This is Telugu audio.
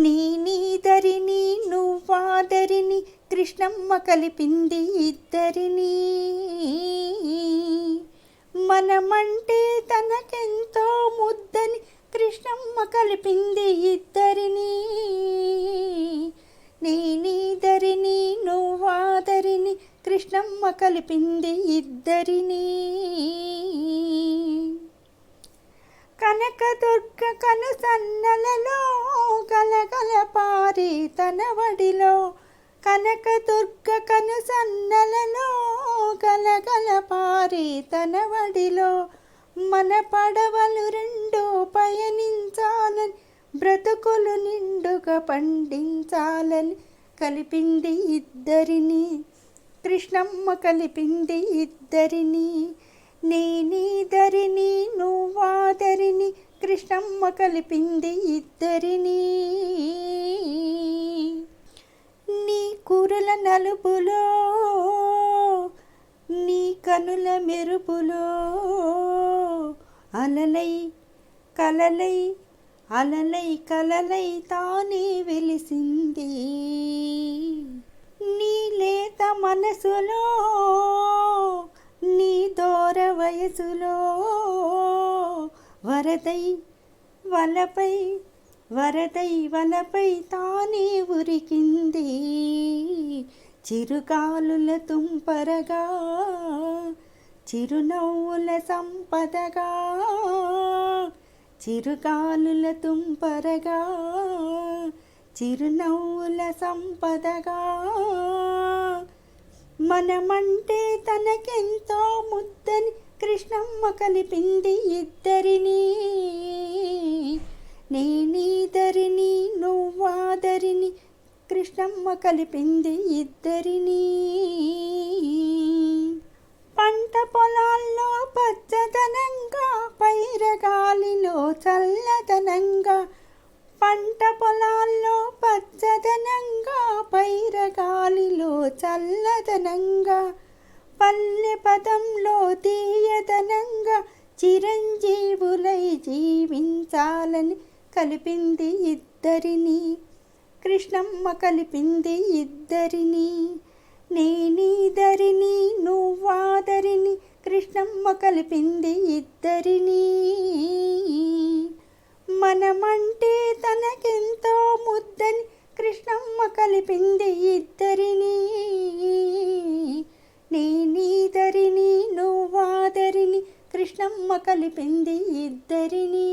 నీ నీదరిని నువ్వాదరిని కృష్ణమ్మ కలిపింది ఇద్దరిని. మనమంటే తనకెంతో ముద్దని కృష్ణమ్మ కలిపింది ఇద్దరిని. నీ నీదరిని నువ్వాదరిని కృష్ణమ్మ కలిపింది ఇద్దరిని కనకదుర్గ కను సన్నలలో గలగల పారి తన వడిలో. కనకదుర్గ కను సన్నలలో గలగల పారి తన వడిలో. మన పడవలు రెండు పయనించాలని బ్రతుకులు నిండుగా పండించాలని కలిపింది ఇద్దరిని. కృష్ణమ్మ కలిపింది ఇద్దరిని. నేనీదరిని నువ్వా రమ్మ కలిపింది ఇద్దరిని. నీ కూరల నలుపులో నీ కనుల మెరుపులో అలలై కలలై అలలై కలలై తానే వెలిసింది. నీ లేత మనసులో నీ దూర వయసులో వరదై వలపై వరదై వలపై తానే ఉరికింది. చిరుకాలుల తుంపరగా చిరునవ్వుల సంపదగా చిరుకాలుల తుంపరగా చిరునవ్వుల సంపదగా. మనమంటే తనకెంతో ముద్దని కృష్ణమ్మ కలిపింది ఇద్దరిని. నేనీదరిని నువ్వాదరిని కృష్ణమ్మ కలిపింది ఇద్దరిని. పంట పొలాల్లో పచ్చదనంగా పైరగాలిలో చల్లదనంగా పంట చల్లదనంగా పల్లె పదంలో తీయదనంగా చిరంజీవులై జీవించాలని కలిపింది ఇద్దరిని. కృష్ణమ్మ కలిపింది ఇద్దరిని. నేనీదరిని నువ్వాదరిని కృష్ణమ్మ కలిపింది ఇద్దరిని. మనమంటే తనకెంతో ముద్దని కృష్ణమ్మ కలిపింది ఇద్దరి కృష్ణమ్మ కలిపింది ఇద్దరినీ.